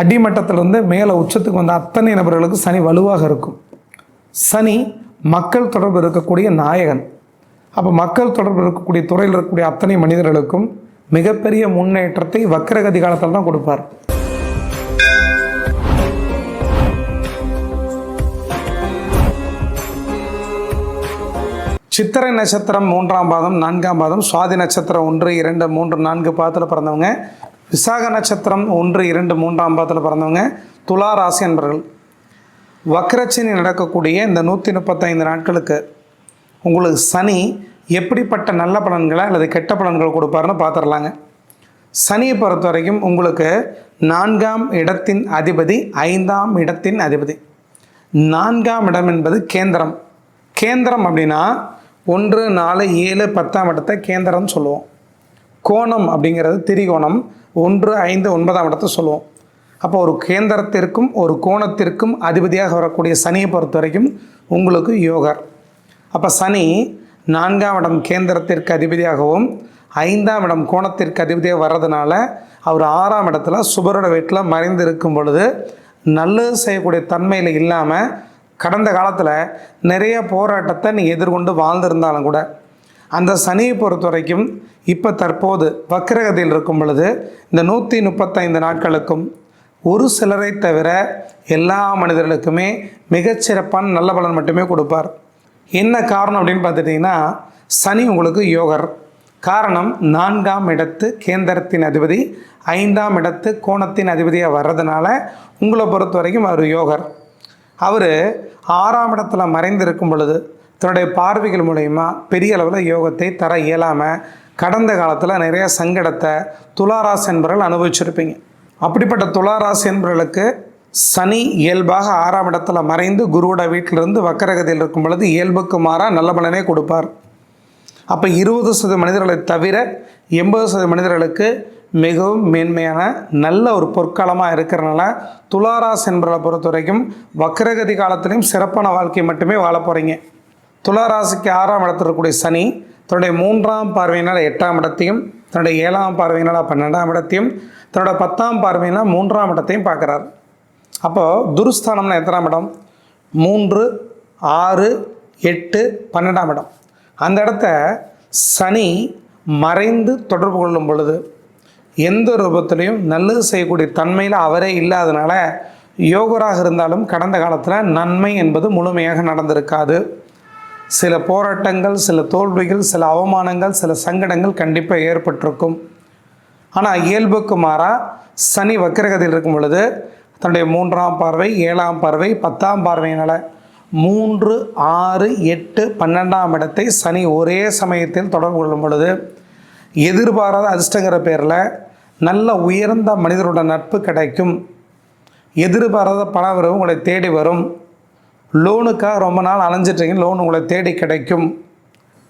அடிமட்டத்திலிருந்து மேலே உச்சத்துக்கு வந்த அத்தனை நபர்களுக்கு சனி வலுவாக இருக்கும். சனி மக்கள் தொடர்பு இருக்கக்கூடிய நாயகன். அப்போ மக்கள் தொடர்பு இருக்கக்கூடிய துறையில் இருக்கக்கூடிய அத்தனை மனிதர்களுக்கும் மிகப்பெரிய முன்னேற்றத்தை வக்கரகதி காலத்தில் தான் கொடுப்பார். சித்திரை நட்சத்திரம் மூன்றாம் பாதம் நான்காம் பாதம் சுவாதி நட்சத்திரம் ஒன்று இரண்டு மூன்று நான்கு பாதத்தில் பிறந்தவங்க. விசாக நட்சத்திரம் ஒன்று இரண்டு மூன்றாம் பாதத்தில் பிறந்தவங்க துலா ராசி என்பர்கள் வக்ரச்சனி நடக்கக்கூடிய இந்த நூற்றி முப்பத்தைந்து நாட்களுக்கு உங்களுக்கு சனி எப்படிப்பட்ட நல்ல பலன்களை அல்லது கெட்ட பலன்கள் கொடுப்பாருன்னு பார்த்துடலாங்க சனியை பொறுத்த வரைக்கும் உங்களுக்கு நான்காம் இடத்தின் அதிபதி ஐந்தாம் இடத்தின் அதிபதி. நான்காம் இடம் என்பது கேந்திரம். கேந்திரம் அப்படின்னா ஒன்று நாலு ஏழு பத்தாம் இடத்தை கேந்திரம் சொல்லுவோம். கோணம் அப்படிங்கிறது திரிகோணம். ஒன்று ஐந்து ஒன்பதாம் இடத்தை சொல்லுவோம். அப்போ ஒரு கேந்திரத்திற்கும் ஒரு கோணத்திற்கும் அதிபதியாக வரக்கூடிய சனியை பொறுத்த வரைக்கும் உங்களுக்கு யோகர். அப்போ சனி நான்காம் இடம் கேந்திரத்திற்கு அதிபதியாகவும் ஐந்தாம் இடம் கோணத்திற்கு அதிபதியாக வர்றதுனால அவர் ஆறாம் இடத்துல சுபரோட வீட்டில் மறைந்து இருக்கும் பொழுது நல்லது செய்யக்கூடிய தன்மையில் இல்லாமல் கடந்த காலத்தில் நிறைய போராட்டத்தை நீ எதிர்கொண்டு வாழ்ந்திருந்தாலும் கூட அந்த சனியை பொறுத்த வரைக்கும் இப்போ தற்போது வக்கிரகதியில் இருக்கும் பொழுது இந்த நூற்றி முப்பத்தைந்து நாட்களுக்கும் ஒரு சிலரை தவிர எல்லா மனிதர்களுக்குமே மிகச்சிறப்பான நல்ல பலன் மட்டுமே கொடுப்பார். என்ன காரணம் அப்படின்னு பார்த்துட்டிங்கன்னா சனி உங்களுக்கு யோகர். காரணம் நான்காம் இடத்து கேந்திரத்தின் அதிபதி ஐந்தாம் இடத்து கோணத்தின் அதிபதியாக வர்றதுனால உங்களை பொறுத்த வரைக்கும் அவர் யோகர். அவர் ஆறாம் இடத்துல மறைந்திருக்கும் பொழுது தன்னுடைய பார்வைகள் மூலயமா பெரிய அளவில் யோகத்தை தர இயலாமல் கடந்த காலத்தில் நிறைய சங்கடத்தை துளாராசி என்பவர்கள் அனுபவிச்சிருப்பீங்க. அப்படிப்பட்ட துளாராசி என்பவர்களுக்கு சனி இயல்பாக ஆறாம் இடத்துல மறைந்து குருவோட வீட்டிலிருந்து வக்கரகதியில் இருக்கும் பொழுது இயல்புக்கு மாறாக நல்ல பலனே கொடுப்பார். அப்போ இருபது சதவீத மனிதர்களை தவிர எண்பது சதவீத மனிதர்களுக்கு மிகவும் மேன்மையான நல்ல ஒரு பொற்காலமாக இருக்கிறனால துளாராசி என்பவர்களை பொறுத்த வரைக்கும் வக்கரகதி காலத்திலையும் சிறப்பான வாழ்க்கை மட்டுமே வாழ போகிறீங்க துளாராசிக்கு ஆறாம் இடத்துல இருக்கக்கூடிய சனி தன்னுடைய மூன்றாம் பார்வையினால் எட்டாம் இடத்தையும் தன்னுடைய ஏழாம் பார்வையினால் பன்னெண்டாம் இடத்தையும் தன்னோட பத்தாம் பார்வையினால் மூன்றாம் இடத்தையும் பார்க்குறாரு. அப்போது துருஸ்தானம்னா எத்தனாம் இடம்? மூன்று ஆறு எட்டு பன்னெண்டாம் இடம். அந்த இடத்த சனி மறைந்து தொடர்பு கொள்ளும் பொழுது எந்த ரூபத்திலையும் நல்லது செய்யக்கூடிய தன்மையில் அவரே இல்லாதனால யோகராக இருந்தாலும் கடந்த காலத்தில் நன்மை என்பது முழுமையாக நடந்திருக்காது. சில போராட்டங்கள் சில தோல்விகள் சில அவமானங்கள் சில சங்கடங்கள் கண்டிப்பாக ஏற்பட்டிருக்கும். ஆனால் இயல்புக்கு மாறாக சனி வக்கிரகத்தில் இருக்கும் பொழுது தன்னுடைய மூன்றாம் பார்வை ஏழாம் பார்வை பத்தாம் பார்வையினால் மூன்று ஆறு எட்டு பன்னெண்டாம் இடத்தை சனி ஒரே சமயத்தில் தொடர்பு கொள்ளும் பொழுது எதிர்பாராத அதிர்ஷ்டங்கிற பேரில் நல்ல உயர்ந்த மனிதரோட நட்பு கிடைக்கும். எதிர்பாராத பண உறவு உங்களை தேடி வரும். லோனுக்காக ரொம்ப நாள் அலைஞ்சிட்டீங்க லோன் உங்களை தேடி கிடைக்கும்.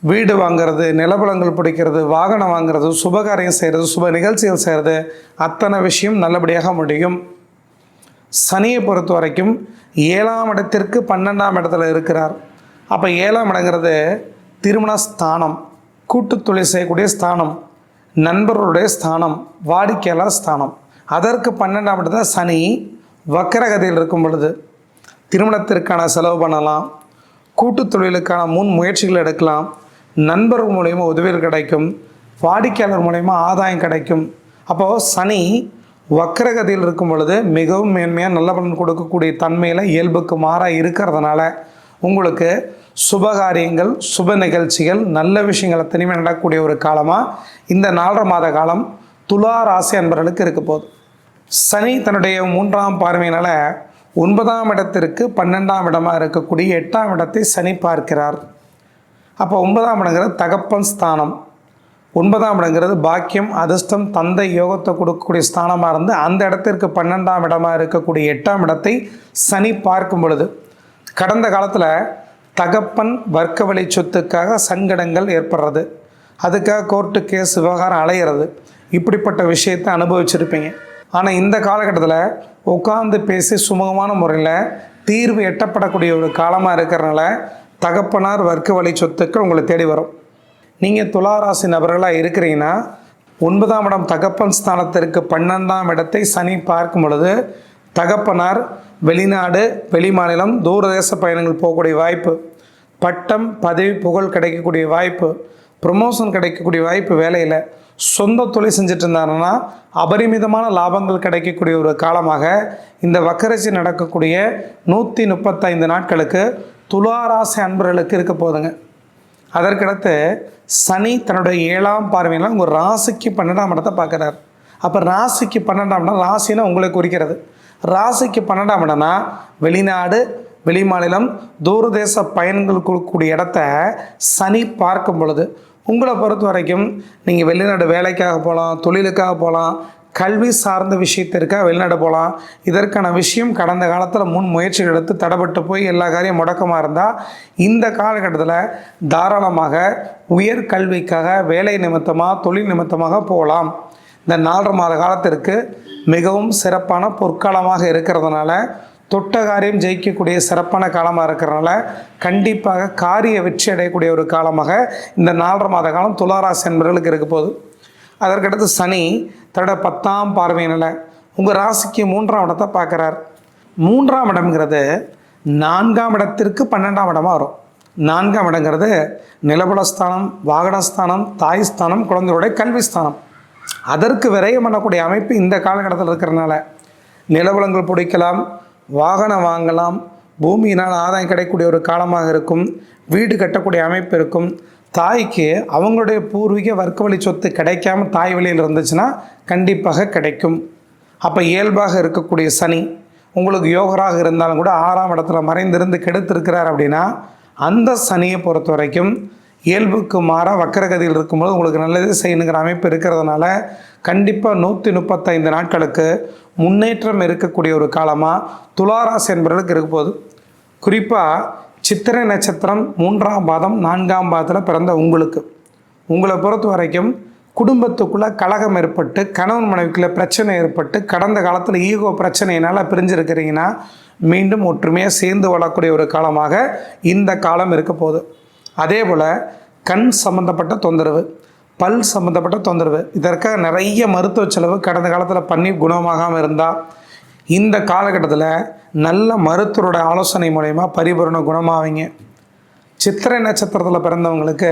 வீடு வாங்குறது நிலபலங்கள் பிடிக்கிறது வாகனம் வாங்குறது சுபகாரியம் செய்கிறது சுப நிகழ்ச்சிகள் செய்கிறது அத்தனை விஷயம் நல்லபடியாக முடியும். சனியை பொறுத்த வரைக்கும் ஏழாம் இடத்திற்கு பன்னெண்டாம் இடத்துல இருக்கிறார். அப்போ ஏழாம் இடங்கிறது திருமண ஸ்தானம் கூட்டு தொழில் செய்யக்கூடிய ஸ்தானம் நண்பர்களுடைய ஸ்தானம் வாடிக்கையாளர் ஸ்தானம். அதற்கு பன்னெண்டாம் இடத்துல சனி வக்கரகதியில் இருக்கும் பொழுது திருமணத்திற்கான செலவு பண்ணலாம். கூட்டு தொழிலுக்கான முன் முயற்சிகள் எடுக்கலாம். நண்பர்கள் மூலயமா உதவிகள் கிடைக்கும். வாடிக்கையாளர் மூலயமா ஆதாயம் கிடைக்கும். அப்போது சனி வக்கரகதியில் இருக்கும் பொழுது மிகவும் மேன்மையாக நல்ல பலன் கொடுக்கக்கூடிய தன்மையில் இயல்புக்கு மாறாக இருக்கிறதுனால உங்களுக்கு சுபகாரியங்கள் சுப நிகழ்ச்சிகள் நல்ல விஷயங்களை தனிமை நடக்கக்கூடிய ஒரு காலமாக இந்த நாலரை மாத காலம் துலா ராசி அன்பர்களுக்கு இருக்க போகுது. சனி தன்னுடைய மூன்றாம் பார்வையினால் ஒன்பதாம் இடத்திற்கு பன்னெண்டாம் இடமாக இருக்கக்கூடிய எட்டாம் இடத்தை சனி பார்க்கிறார். அப்போ ஒன்பதாம் இடங்கிறது தகப்பன் ஸ்தானம். ஒன்பதாம் இடங்கிறது பாக்கியம் அதிர்ஷ்டம் தந்தை யோகத்தை கொடுக்கக்கூடிய ஸ்தானமாக இருந்து அந்த இடத்திற்கு பன்னெண்டாம் இடமாக இருக்கக்கூடிய எட்டாம் இடத்தை சனி பார்க்கும் பொழுது கடந்த காலத்தில் தகப்பன் வர்க்க வழி சொத்துக்காக சங்கடங்கள் ஏற்படுறது. அதுக்காக கோர்ட்டு கேஸ் விவகாரம் அலையிறது. இப்படிப்பட்ட விஷயத்தை அனுபவிச்சிருப்பீங்க. ஆனால் இந்த காலகட்டத்தில் உட்காந்து பேசி சுமூகமான முறையில் தீர்வு எட்டப்படக்கூடிய ஒரு காலமாக இருக்கிறனால தகப்பனார் வர்க்க வழி சொத்துக்கள் உங்களை தேடி வரும். நீங்கள் துளாராசி நபர்களாக இருக்கிறீங்கன்னா ஒன்பதாம் இடம் தகப்பன் ஸ்தானத்திற்கு பன்னெண்டாம் இடத்தை சனி பார்க்கும் பொழுது தகப்பனார் வெளிநாடு வெளிமாநிலம் தூரதேச பயணங்கள் போகக்கூடிய வாய்ப்பு பட்டம் பதவி புகழ் கிடைக்கக்கூடிய வாய்ப்பு ப்ரொமோஷன் கிடைக்கக்கூடிய வாய்ப்பு வேலையில். சொந்த தொழில் செஞ்சுட்டு இருந்தாருன்னா அபரிமிதமான லாபங்கள் கிடைக்கக்கூடிய ஒரு காலமாக இந்த வக்கரசி நடக்கக்கூடிய நூற்றி முப்பத்தைந்து நாட்களுக்கு துளாராசி அன்பர்களுக்கு இருக்க போதுங்க அதற்கடுத்து சனி தன்னுடைய ஏழாம் பார்வையில் உங்கள் ராசிக்கு பன்னெண்டாம் இடத்தை பார்க்குறாரு. அப்போ ராசிக்கு பன்னெண்டாம் இடம் ராசின்னு உங்களை குறிக்கிறது. ராசிக்கு பன்னெண்டாம் இடம்னா வெளிநாடு வெளிமாநிலம் தூரதேச பயன்கள் கொடுக்கக்கூடிய இடத்த சனி பார்க்கும் பொழுது உங்களை பொறுத்த வரைக்கும் நீங்கள் வெளிநாடு வேலைக்காக போகலாம் தொழிலுக்காக போகலாம் கல்வி சார்ந்த விஷயத்திற்காக வெளிநாடு போகலாம் இதற்கான விஷயம் கடந்த காலத்தில் முன் முயற்சிகள் எடுத்து தடைப்பட்டு போய் எல்லா காரியம் முடக்கமாக இருந்தால் இந்த காலகட்டத்தில் தாராளமாக உயர்கல்விக்காக வேலை நிமித்தமாக தொழில் நிமித்தமாக போகலாம். இந்த நாலரை மாத காலத்திற்கு மிகவும் சிறப்பான பொற்காலமாக இருக்கிறதுனால தொட்ட காரியம் ஜெயிக்கக்கூடிய சிறப்பான காலமாக இருக்கிறனால கண்டிப்பாக காரிய வெற்றி அடையக்கூடிய ஒரு காலமாக இந்த நாலரை மாத காலம் துளாராசி என்பவர்களுக்கு இருக்க போகுது. அதற்கடுத்து சனி தன்னோட பத்தாம் பார்வையினால் உங்கள் ராசிக்கு மூன்றாம் இடத்தை பார்க்குறார். மூன்றாம் இடம்ங்கிறது நான்காம் இடத்திற்கு பன்னெண்டாம் இடமாக வரும். நான்காம் இடங்கிறது நிலபலஸ்தானம் வாகனஸ்தானம் தாய் ஸ்தானம் குழந்தைகளுடைய கல்விஸ்தானம். அதற்கு விரயம் பண்ணக்கூடிய அமைப்பு இந்த காலகட்டத்தில் இருக்கிறனால. நிலவளங்கள் பிடிக்கலாம் வாகனம் வாங்கலாம். பூமியினால் ஆதாயம் கிடைக்கக்கூடிய ஒரு காலமாக இருக்கும். வீடு கட்டக்கூடிய அமைப்பு இருக்கும். தாய்க்கு அவங்களுடைய பூர்வீக வர்க்க வழி சொத்து கிடைக்காம தாய் வழியில் இருந்துச்சுன்னா கண்டிப்பாக கிடைக்கும். அப்போ இயல்பாக இருக்கக்கூடிய சனி உங்களுக்கு யோகராக இருந்தாலும் கூட ஆறாம் இடத்துல மறைந்திருந்து கெடுத்திருக்கிறார் அப்படின்னா அந்த சனியை பொறுத்த வரைக்கும் இயல்புக்கு மாறாக வக்கரகதியில் இருக்கும்போது உங்களுக்கு நல்லது செய்யணுங்கிற அமைப்பு இருக்கிறதுனால கண்டிப்பாக நூற்றி முப்பத்தைந்து நாட்களுக்கு முன்னேற்றம் இருக்கக்கூடிய ஒரு காலமாக துளாராசி என்பவர்களுக்கு இருக்க போகுது. குறிப்பாக சித்திரை நட்சத்திரம் மூன்றாம் பாதம் நான்காம் பாதத்தில் பிறந்த உங்களுக்கு. உங்களை பொறுத்த வரைக்கும் குடும்பத்துக்குள்ளே கழகம் ஏற்பட்டு கணவன் மனைவிக்குள்ளே பிரச்சனை ஏற்பட்டு கடந்த காலத்தில் ஈகோ பிரச்சனையினால் பிரிஞ்சிருக்கிறீங்கன்னா மீண்டும் ஒற்றுமையாக சேர்ந்து வாழக்கூடிய ஒரு காலமாக இந்த காலம் இருக்க போகுது. அதே போல் கண் சம்மந்தப்பட்ட தொந்தரவு. பல் சம்மந்தப்பட்ட தொந்தரவு. இதற்காக நிறைய மருத்துவ செலவு கடந்த காலத்தில் பண்ணி குணமாகாமல் இருந்தால் இந்த காலகட்டத்தில் நல்ல மருத்துவரோட ஆலோசனை மூலயமா பரிபூரண குணமாவீங்க. சித்திரை நட்சத்திரத்தில் பிறந்தவங்களுக்கு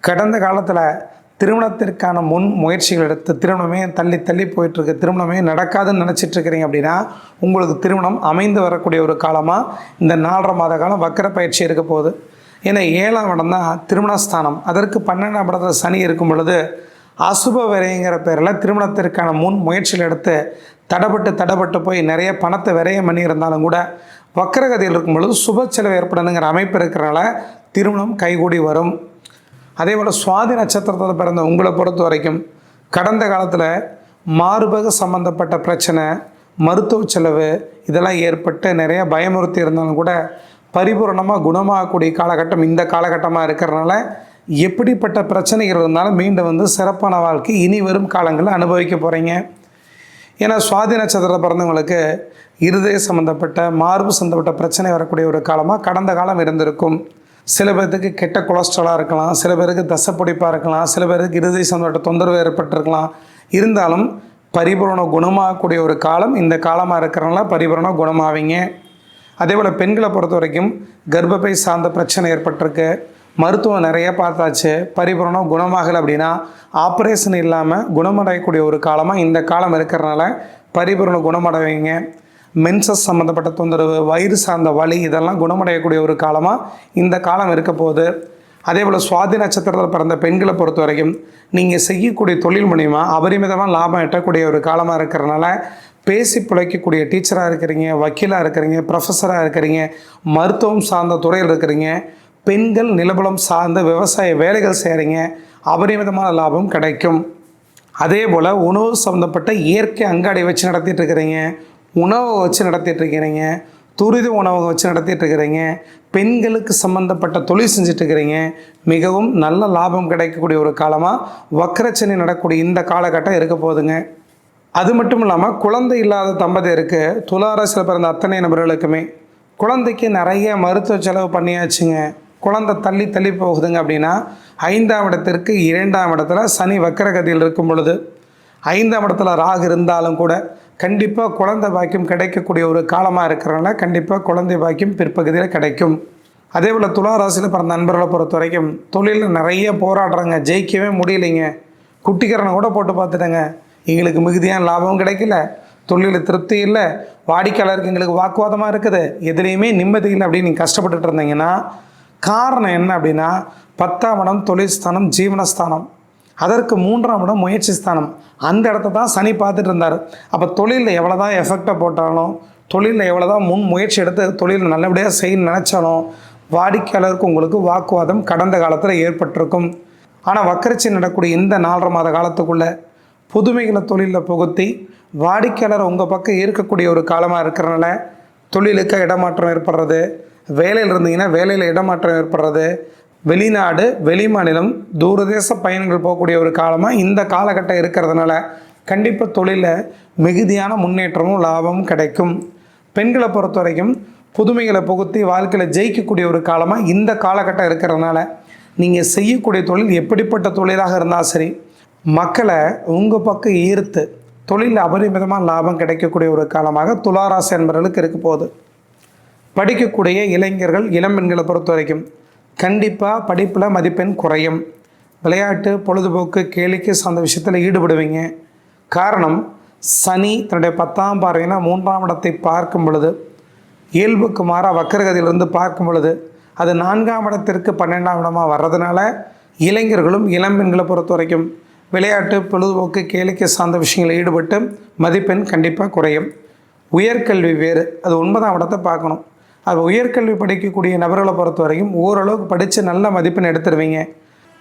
கடந்த காலத்தில் திருமணத்திற்கான முன் முயற்சிகள் எடுத்து திருமணமே தள்ளி தள்ளி போயிட்டுருக்கு. திருமணமே நடக்காதுன்னு நினச்சிட்ருக்கிறீங்க அப்படின்னா உங்களுக்கு திருமணம் அமைந்து வரக்கூடிய ஒரு காலமாக இந்த நாலரை மாத காலம் வக்கர பயிற்சி இருக்க போகுது. ஏன்னா ஏழாம் இடம் தான் திருமணஸ்தானம். அதற்கு பன்னெண்டாம் இடத்துல சனி இருக்கும் பொழுது அசுப விரைங்கிற பேரில் திருமணத்திற்கான முன் முயற்சியில் எடுத்து தடப்பட்டு தடப்பட்டு போய் நிறைய பணத்தை விரயம் பண்ணியிருந்தாலும் கூட வக்கரகதியில் இருக்கும் பொழுது சுப செலவு ஏற்படணுங்கிற அமைப்பு இருக்கிறனால திருமணம் கைகூடி வரும். அதே போல் சுவாதி நட்சத்திரத்தில் பிறந்த உங்களை பொறுத்த வரைக்கும் கடந்த காலத்தில் மார்பக சம்பந்தப்பட்ட பிரச்சனை மருத்துவ செலவு இதெல்லாம் ஏற்பட்டு நிறைய பயமுறுத்தி இருந்தாலும் கூட பரிபூரணமாக குணமாகக்கூடிய காலகட்டம் இந்த காலகட்டமாக இருக்கிறனால எப்படிப்பட்ட பிரச்சனைகள் இருந்தாலும் மீண்டும் வந்து சிறப்பான வாழ்க்கை இனி வரும் காலங்களில் அனுபவிக்க போகிறீங்க ஏன்னா சுவாதி நட்சத்திரத்தில் பிறந்தவங்களுக்கு இருதய சம்மந்தப்பட்ட மார்பு சம்மந்தப்பட்ட பிரச்சனை வரக்கூடிய ஒரு காலமாக கடந்த காலம் இருந்திருக்கும். சில பேர்த்துக்கு கெட்ட கொலஸ்ட்ராலாக இருக்கலாம் சில பேருக்கு தசப்பிடிப்பாக இருக்கலாம் சில பேருக்கு இருதய சம்மந்தப்பட்ட தொந்தரவு ஏற்பட்டிருக்கலாம். இருந்தாலும் பரிபூரண குணமாகக்கூடிய ஒரு காலம் இந்த காலமாக இருக்கிறனால பரிபூரண குணமாவீங்க. அதே போல் பெண்களை பொறுத்த வரைக்கும் கர்ப்பப்பை சார்ந்த பிரச்சனை ஏற்பட்டிருக்கு. மருத்துவம் நிறைய பார்த்தாச்சு. பரிபூரணம் குணமாகலை அப்படின்னா ஆப்ரேஷன் இல்லாமல் குணமடையக்கூடிய ஒரு காலமாக இந்த காலம் இருக்கிறனால பரிபூரணம் குணமடைவீங்க. மென்சஸ் சம்மந்தப்பட்ட தொந்தரவு வயிறு சார்ந்த வலி இதெல்லாம் குணமடையக்கூடிய ஒரு காலமாக இந்த காலம் இருக்க போகுது. அதே போல் சுவாதி நட்சத்திரத்தில் பிறந்த பெண்களை பொறுத்த வரைக்கும் நீங்கள் செய்யக்கூடிய தொழில் மூலிமா அபரிமிதமாக லாபம் எட்டக்கூடிய ஒரு காலமாக இருக்கிறனால பேசி பிழைக்கக்கூடிய டீச்சராக இருக்கிறீங்க வக்கீலாக இருக்கிறீங்க ப்ரொஃபஸராக இருக்கிறீங்க மருத்துவம் சார்ந்த துறையில் இருக்கிறீங்க பெண்கள் நிலபலம் சார்ந்த விவசாய வேலைகள் செய்கிறீங்க அபரிமிதமான லாபம் கிடைக்கும். அதே போல் உணவு சம்மந்தப்பட்ட இயற்கை அங்காடி வச்சு நடத்திட்டு இருக்கிறீங்க உணவை வச்சு நடத்திட்டு இருக்கிறீங்க துரித உணவகம் வச்சு நடத்திட்டு இருக்கிறீங்க பெண்களுக்கு சம்மந்தப்பட்ட தொழில் செஞ்சுட்டு இருக்கிறீங்க மிகவும் நல்ல லாபம் கிடைக்கக்கூடிய ஒரு காலமாக வக்கரச்சனை நடக்கக்கூடிய இந்த காலகட்டம் இருக்க போகுதுங்க. அது மட்டும் இல்லாமல் குழந்தை இல்லாத தம்பதியருக்கு துளாராசியில் பிறந்த அத்தனை நபர்களுக்குமே குழந்தைக்கு நிறைய மருத்துவ செலவு பண்ணியாச்சுங்க. குழந்தை தள்ளி தள்ளி போகுதுங்க அப்படின்னா ஐந்தாம் இடத்திற்கு இரண்டாம் இடத்துல சனி வக்கரகதியில் இருக்கும் பொழுது ஐந்தாம் இடத்துல ராகு இருந்தாலும் கூட கண்டிப்பாக குழந்தை பாக்கியம் கிடைக்கக்கூடிய ஒரு காலமாக இருக்கிறனால கண்டிப்பாக குழந்தை பாக்கியம் பிற்பகுதியில் கிடைக்கும். அதே போல் துலா ராசியில் பிறந்த நண்பர்களை பொறுத்த வரைக்கும் தொழிலில் நிறைய போராடுறாங்க. ஜெயிக்கவே முடியலைங்க. குட்டிக்கரனை கூட போட்டு பார்த்துட்டேங்க. எங்களுக்கு மிகுதியான லாபம் கிடைக்கல. தொழிலில் திருப்தி இல்லை. வாடிக்கையாளருக்கு எங்களுக்கு வாக்குவாதமாக இருக்குது. எதுலேயுமே நிம்மதி இல்லை அப்படின்னு நீங்கள் கஷ்டப்பட்டுட்டு இருந்தீங்கன்னா காரணம் என்ன அப்படின்னா பத்தாம் இடம் தொழில் ஸ்தானம் ஜீவனஸ்தானம் அதற்கு மூன்றாம் இடம் முயற்சி ஸ்தானம். அந்த இடத்த தான் சனி பார்த்துட்டு இருந்தார். அப்போ தொழிலில் எவ்வளோ தான் எஃபெக்டை போட்டாலும் தொழிலில் எவ்வளோ தான் முன் முயற்சி எடுத்து தொழில் நல்லபடியாக செய்யணும்னு நினச்சாலும் வாடிக்கையாளருக்கு உங்களுக்கு வாக்குவாதம் கடந்த காலத்தில் ஏற்பட்டிருக்கும். ஆனால் வக்கரிச்சி நடக்கூடிய இந்த நாலரை மாத காலத்துக்குள்ளே புதுமைகளை தொழிலில் புகுத்தி வாடிக்கையாளர் உங்கள் பக்கம் இருக்கக்கூடிய ஒரு காலமாக இருக்கிறனால தொழிலுக்கு இடமாற்றம் ஏற்படுறது. வேலையில் இருந்தீங்கன்னா வேலையில் இடமாற்றம் ஏற்படுறது. வெளிநாடு வெளிமாநிலம் தூரதேச பயணங்கள் போகக்கூடிய ஒரு காலமாக இந்த காலகட்டம் இருக்கிறதுனால கண்டிப்பாக தொழிலில் மிகுதியான முன்னேற்றமும் லாபமும் கிடைக்கும். பெண்களை பொறுத்த வரைக்கும் புதுமைகளை புகுத்தி வாழ்க்கையில் ஜெயிக்கக்கூடிய ஒரு காலமாக இந்த காலகட்டம் இருக்கிறதுனால நீங்கள் செய்யக்கூடிய தொழில் எப்படிப்பட்ட தொழிலாக இருந்தால் சரி மக்களை உங்கள் பக்கம் ஈர்த்து தொழில் அபரிமிதமாக லாபம் கிடைக்கக்கூடிய ஒரு காலமாக துளாராசி என்பவர்களுக்கு இருக்க போகுது. படிக்கக்கூடிய இளைஞர்கள் இளம்பெண்களை பொறுத்த வரைக்கும் கண்டிப்பாக படிப்பில் மதிப்பெண் குறையும். விளையாட்டு பொழுதுபோக்கு கேளிக்கை சார்ந்த விஷயத்தில் ஈடுபடுவீங்க. காரணம் சனி தன்னுடைய பத்தாம் பார்வையினா மூன்றாம் இடத்தை பார்க்கும் பொழுது இயல்புக்கு மாறாக வக்கரகதியிலிருந்து பார்க்கும் பொழுது அது நான்காம் இடத்திற்கு பன்னெண்டாம் இடமாக வர்றதுனால இளைஞர்களும் இளம்பெண்களை பொறுத்த வரைக்கும் விளையாட்டு பொழுதுபோக்கு கேளிக்கை சார்ந்த விஷயங்களில் ஈடுபட்டு மதிப்பெண் கண்டிப்பாக குறையும். உயர்கல்வி வேறு. அது ஒன்பதாம் இடத்தை பார்க்கணும். அது உயர்கல்வி படிக்கக்கூடிய நபர்களை பொறுத்த வரைக்கும் ஓரளவுக்கு படித்து நல்ல மதிப்பெண் எடுத்துருவீங்க.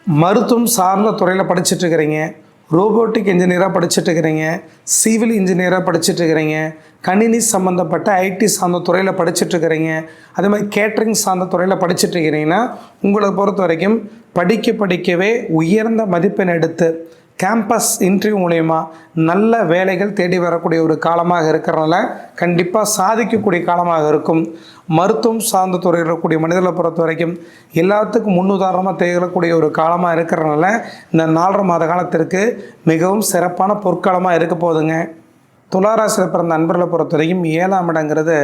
மருத்துவம் சார்ந்த துறையில் படிச்சுட்டு இருக்கிறீங்க. ரோபோட்டிக் இன்ஜினியராக படிச்சுட்டு இருக்கிறீங்க சிவில் இன்ஜினியராக படிச்சுட்டு இருக்கிறீங்க கணினி சம்மந்தப்பட்ட ஐடி சார்ந்த துறையில் படிச்சுட்டு இருக்கிறீங்க அதே மாதிரி கேட்ரிங் சார்ந்த துறையில் படிச்சுட்டு இருக்கிறீங்கன்னா உங்களை பொறுத்த வரைக்கும் படிக்க படிக்கவே உயர்ந்த மதிப்பெண் எடுத்து கேம்பஸ் இன்டர்வியூ மூலயமா நல்ல வேலைகள் தேடி வரக்கூடிய ஒரு காலமாக இருக்கிறனால கண்டிப்பாக சாதிக்கக்கூடிய காலமாக இருக்கும். மருத்துவம் சார்ந்த துறையில் இருக்கக்கூடிய மனிதர்களை பொறுத்த வரைக்கும் எல்லாத்துக்கும் முன்னுதாரணமாக திகழக்கூடிய ஒரு காலமாக இருக்கிறனால இந்த நாலரை மாத காலத்திற்கு மிகவும் சிறப்பான பொற்காலமாக இருக்க போகுதுங்க. துளாராசியில் பிறந்த நண்பர்களை பொறுத்த வரைக்கும் ஏழாம் இடங்கிறது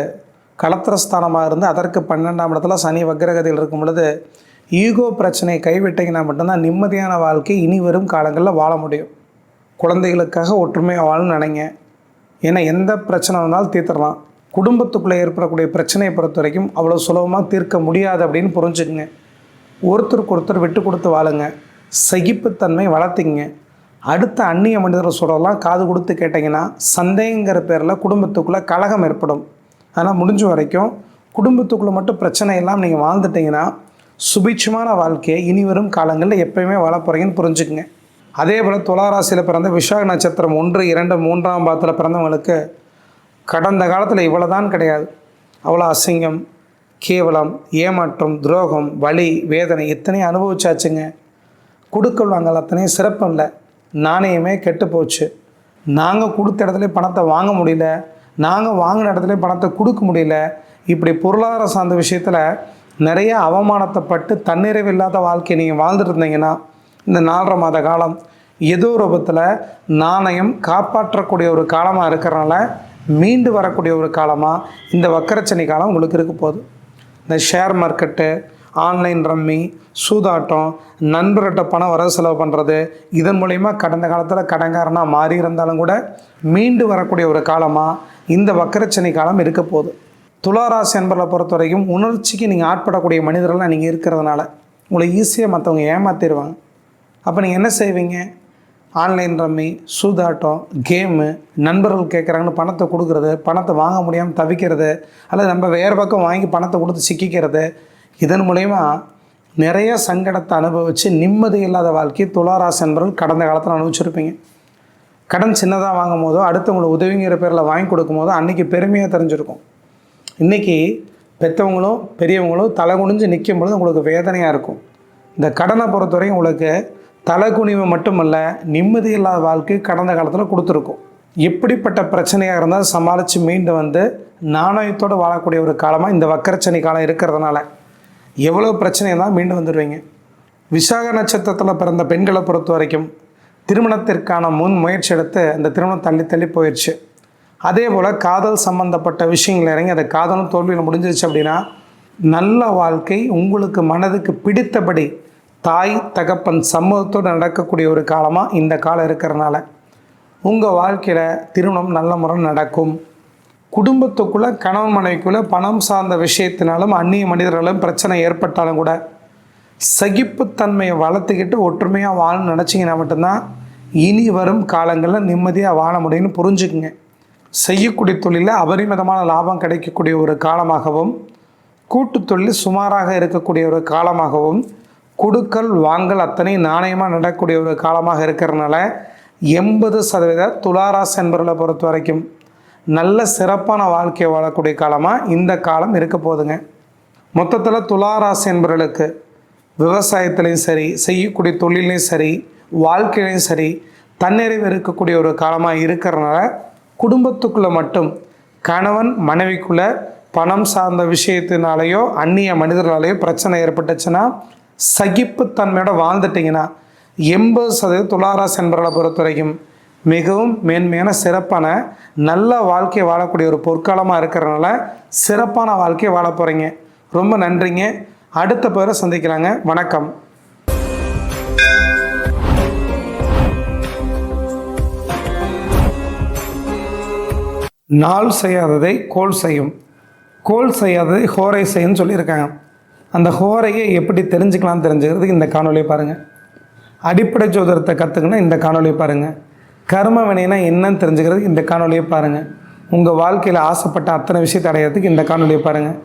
கலத்திரஸ்தானமாக இருந்து அதற்கு பன்னெண்டாம் இடத்துல சனி வக்ரகதியில் இருக்கும் பொழுது ஈகோ பிரச்சனையை கைவிட்டீங்கன்னா மட்டும்தான் நிம்மதியான வாழ்க்கை இனி வரும் காலங்களில் வாழ முடியும். குழந்தைகளுக்காக ஒற்றுமையாக வாழணும்னு நினைங்க. ஏன்னா எந்த பிரச்சனை வந்தாலும் தீர்த்துடலாம். குடும்பத்துக்குள்ளே ஏற்படக்கூடிய பிரச்சனையை பொறுத்த வரைக்கும் அவ்வளோ சுலபமாக தீர்க்க முடியாது அப்படின்னு புரிஞ்சுக்குங்க. ஒருத்தருக்கு ஒருத்தர் விட்டு கொடுத்து வாழுங்க. சகிப்புத்தன்மை வளர்த்திங்க அடுத்த அந்நிய மனிதர்கள் சொல்கிறதெல்லாம் காது கொடுத்து கேட்டிங்கன்னா சந்தேகங்கிற பேரில் குடும்பத்துக்குள்ளே கலகம் ஏற்படும். ஆனால் முடிஞ்ச வரைக்கும் குடும்பத்துக்குள்ளே மட்டும் பிரச்சனை இல்லாமல் நீங்கள் வாழ்ந்துட்டிங்கன்னா சுபிட்சமான வாழ்க்கையை இனி வரும் காலங்களில் எப்பயுமே வாழ போகிறீங்கன்னு புரிஞ்சுக்குங்க. அதே போல் துளாராசியில் பிறந்த விஷாக நட்சத்திரம் ஒன்று இரண்டு மூன்றாம் பாதத்தில் பிறந்தவங்களுக்கு கடந்த காலத்தில் இவ்வளோதான் கிடையாது. அவ்வளோ அசிங்கம் கேவலம் ஏமாற்றம் துரோகம் வலி வேதனை இத்தனையும் அனுபவிச்சாச்சுங்க. கொடுக்கல் வாங்கல் அத்தனையும் சிறப்பு இல்லை. நாணயமே கெட்டு போச்சு. நாங்கள் கொடுத்த இடத்துல பணத்தை வாங்க முடியல. நாங்கள் வாங்கின இடத்துல பணத்தை கொடுக்க முடியல. இப்படி பொருளாதார சார்ந்த விஷயத்தில் நிறைய அவமானத்தைப்பட்டு தன்னிறைவு இல்லாத வாழ்க்கையை நீங்கள் வாழ்ந்துருந்தீங்கன்னா இந்த நாலரை மாத காலம் ஏதோ ரூபத்தில் நாணயம் காப்பாற்றக்கூடிய ஒரு காலமாக இருக்கிறனால மீண்டு வரக்கூடிய ஒரு காலமாக இந்த வக்கரச்சனி காலம் உங்களுக்கு இருக்க போகுது. இந்த ஷேர் மார்க்கெட்டு ஆன்லைன் ரம்மி சூதாட்டம் நண்பர்கிட்ட பணம் வரவு செலவு பண்ணுறது இதன் மூலயமா கடந்த காலத்தில் கடங்காரனாக மாறி இருந்தாலும் கூட மீண்டு வரக்கூடிய ஒரு காலமாக இந்த வக்கரச்சனி காலம் இருக்க போகுது. துளாராசி அன்பர்களை பொறுத்த வரைக்கும் உணர்ச்சிக்கு நீங்கள் ஆட்படக்கூடிய மனிதர்களாக நீங்கள் இருக்கிறதுனால உங்களை ஈஸியாக மற்றவங்க ஏமாற்றிடுவாங்க அப்போ நீங்கள் என்ன செய்வீங்க? ஆன்லைன் ரம்மி சூதாட்டம் கேமு நண்பர்கள் கேட்குறாங்கன்னு பணத்தை கொடுக்குறது பணத்தை வாங்க முடியாமல் தவிக்கிறது அல்லது நம்ம வேறு பக்கம் வாங்கி பணத்தை கொடுத்து சிக்கிக்கிறது இதன் மூலயமா நிறைய சங்கடத்தை அனுபவித்து நிம்மதி இல்லாத வாழ்க்கையை துளாராசி அன்பர்கள் கடந்த காலத்தில் அனுபவிச்சிருப்பீங்க. கடன் சின்னதாக வாங்கும் போதோ அடுத்தவங்களுக்கு உதவிங்கிற பேரில் வாங்கி கொடுக்கும் போதோ அன்றைக்கி பெருமையாக தெரிஞ்சிருக்கும். இன்றைக்கி பெற்றவங்களும் பெரியவங்களும் தலை குனிஞ்சு நிற்கும் பொழுது உங்களுக்கு வேதனையாக இருக்கும். இந்த கடனை பொறுத்தவரையும் உங்களுக்கு தலை குனிவு மட்டுமல்ல நிம்மதி இல்லாத வாழ்க்கை கடந்த காலத்தில் கொடுத்துருக்கும். எப்படிப்பட்ட பிரச்சனையாக இருந்தால் சமாளித்து மீண்டு வந்து நாணயத்தோடு வாழக்கூடிய ஒரு காலமாக இந்த வக்கரச்சனி காலம் இருக்கிறதுனால எவ்வளோ பிரச்சனை இருந்தால் மீண்டு வந்துடுவீங்க. விசாக நட்சத்திரத்தில் பிறந்த பெண்களை பொறுத்த வரைக்கும் திருமணத்திற்கான முன் முயற்சி எடுத்து அந்த திருமணம் தள்ளி தள்ளி போயிடுச்சு அதே போல் காதல் சம்பந்தப்பட்ட விஷயங்கள் இறங்கி அந்த காதலும் தோல்வியில் முடிஞ்சிருச்சு அப்படின்னா நல்ல வாழ்க்கை உங்களுக்கு மனதுக்கு பிடித்தபடி தாய் தகப்பன் சம்மதத்தோடு நடக்கக்கூடிய ஒரு காலமாக இந்த காலம் இருக்கிறனால உங்கள் வாழ்க்கையில் திருமணம் நல்ல முறை நடக்கும். குடும்பத்துக்குள்ளே கணவன் மனைவிக்குள்ளே பணம் சார்ந்த விஷயத்தினாலும் அந்நிய மனிதர்களும் பிரச்சனை ஏற்பட்டாலும் கூட சகிப்புத்தன்மையை வளர்த்துக்கிட்டு ஒற்றுமையாக வாழணும்னு நினச்சிங்கன்னா மட்டும்தான் இனி வரும் காலங்களில் நிம்மதியாக வாழ முடியும்னு புரிஞ்சுக்குங்க. செய்யக்கூடிய தொழிலில் அபரிமிதமான லாபம் கிடைக்கக்கூடிய ஒரு காலமாகவும் கூட்டு தொழில் சுமாராக இருக்கக்கூடிய ஒரு காலமாகவும் கொடுக்கல் வாங்கல் அத்தனை நாணயமாக நடக்கக்கூடிய ஒரு காலமாக இருக்கிறதுனால எண்பது சதவீத துளாராசி என்பவர்களை பொறுத்த வரைக்கும் நல்ல சிறப்பான வாழ்க்கையை வாழக்கூடிய காலமாக இந்த காலம் இருக்க போகுதுங்க. மொத்தத்தில் துளாராசி என்பவர்களுக்கு விவசாயத்துலேயும் சரி செய்யக்கூடிய தொழிலையும் சரி வாழ்க்கையிலையும் சரி தன்னிறைவு இருக்கக்கூடிய ஒரு காலமாக இருக்கிறனால குடும்பத்துக்குள்ளே மட்டும் கணவன் மனைவிக்குள்ளே பணம் சார்ந்த விஷயத்தினாலேயோ அந்நிய மனிதர்களாலேயோ பிரச்சனை ஏற்பட்டுச்சுன்னா சகிப்புத்தன்மையோட வாழ்ந்துட்டிங்கன்னா எண்பது சதவீத துளாராசி என்பவர்களை பொறுத்த வரைக்கும் மிகவும் மேன்மையான சிறப்பான நல்ல வாழ்க்கையை வாழக்கூடிய ஒரு பொற்காலமாக இருக்கிறனால சிறப்பான வாழ்க்கையை வாழ போகிறீங்க ரொம்ப நன்றிங்க. அடுத்த பேரை சந்திக்கிறாங்க வணக்கம். நாள் செய்யாததை கோல் செய்யும். கோல் செய்யாததை ஹோரை செய்யுன்னு சொல்லியிருக்காங்க. அந்த ஹோரையை எப்படி தெரிஞ்சுக்கலாம்னு தெரிஞ்சுக்கிறதுக்கு இந்த காணொலியை பாருங்கள் அடிப்படை ஜோதிடத்தை கற்றுக்கணும் இந்த காணொலியை பாருங்கள் கர்ம வினைனா என்னன்னு தெரிஞ்சுக்கிறதுக்கு இந்த காணொலியை பாருங்கள் உங்கள் வாழ்க்கையில் ஆசைப்பட்ட அத்தனை விஷயத்தை அடையிறதுக்கு இந்த காணொலியை பாருங்கள்